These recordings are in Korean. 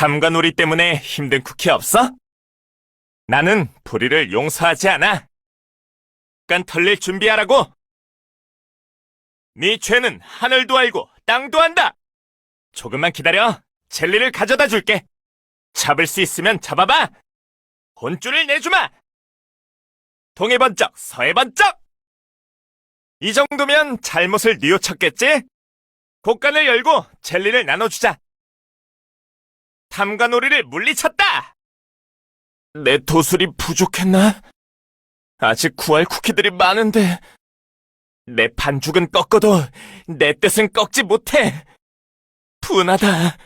탐관오리 때문에 힘든 쿠키 없어? 나는 불의를 용서하지 않아. 깐 털릴 준비하라고. 네 죄는 하늘도 알고 땅도 안다. 조금만 기다려. 젤리를 가져다 줄게. 잡을 수 있으면 잡아봐. 혼줄을 내주마. 동해 번쩍, 서해 번쩍. 이 정도면 잘못을 뉘우쳤겠지? 곡간을 열고 젤리를 나눠주자. 탐관오리를 물리쳤다. 내 도술이 부족했나? 아직 구할 쿠키들이 많은데 내 반죽은 꺾어도 내 뜻은 꺾지 못해. 분하다.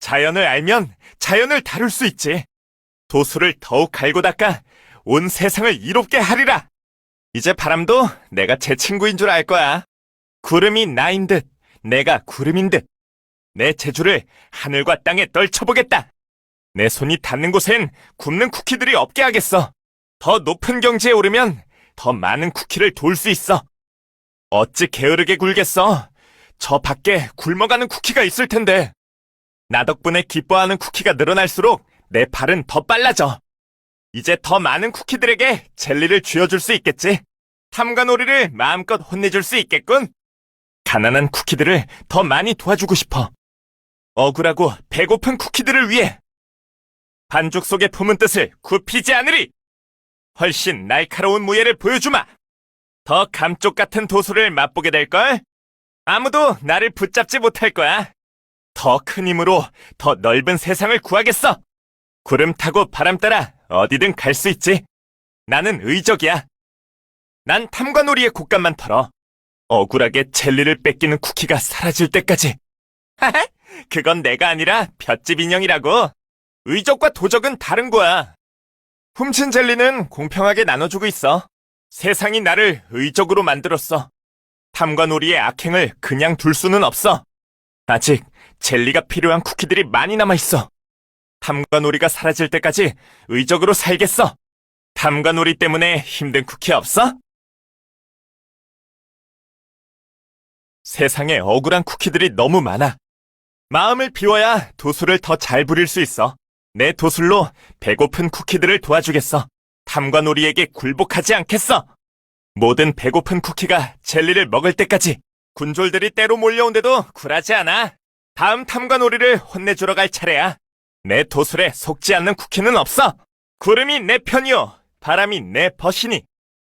자연을 알면 자연을 다룰 수 있지. 도수를 더욱 갈고 닦아 온 세상을 이롭게 하리라. 이제 바람도 내가 제 친구인 줄 알 거야. 구름이 나인 듯, 내가 구름인 듯. 내 재주를 하늘과 땅에 떨쳐보겠다. 내 손이 닿는 곳엔 굽는 쿠키들이 없게 하겠어. 더 높은 경지에 오르면 더 많은 쿠키를 돌 수 있어. 어찌 게으르게 굴겠어. 저 밖에 굶어가는 쿠키가 있을 텐데. 나 덕분에 기뻐하는 쿠키가 늘어날수록 내 발은 더 빨라져. 이제 더 많은 쿠키들에게 젤리를 쥐어줄 수 있겠지. 탐관오리를 마음껏 혼내줄 수 있겠군. 가난한 쿠키들을 더 많이 도와주고 싶어. 억울하고 배고픈 쿠키들을 위해. 반죽 속에 품은 뜻을 굽히지 않으리. 훨씬 날카로운 무예를 보여주마. 더 감쪽 같은 도수를 맛보게 될걸? 아무도 나를 붙잡지 못할 거야. 더 큰 힘으로 더 넓은 세상을 구하겠어. 구름 타고 바람 따라 어디든 갈 수 있지. 나는 의적이야. 난 탐관오리의 곡간만 털어. 억울하게 젤리를 뺏기는 쿠키가 사라질 때까지. 하하, 그건 내가 아니라 볏집 인형이라고. 의적과 도적은 다른 거야. 훔친 젤리는 공평하게 나눠주고 있어. 세상이 나를 의적으로 만들었어. 탐관오리의 악행을 그냥 둘 수는 없어. 아직 젤리가 필요한 쿠키들이 많이 남아있어. 탐관오리가 사라질 때까지 의적으로 살겠어. 탐관오리 때문에 힘든 쿠키 없어? 세상에 억울한 쿠키들이 너무 많아. 마음을 비워야 도술을 더 잘 부릴 수 있어. 내 도술로 배고픈 쿠키들을 도와주겠어. 탐관오리에게 굴복하지 않겠어. 모든 배고픈 쿠키가 젤리를 먹을 때까지 군졸들이 때로 몰려온데도 굴하지 않아. 다음 탐관오리를 혼내주러 갈 차례야. 내 도술에 속지 않는 쿠키는 없어. 구름이 내 편이요. 바람이 내 벗이니.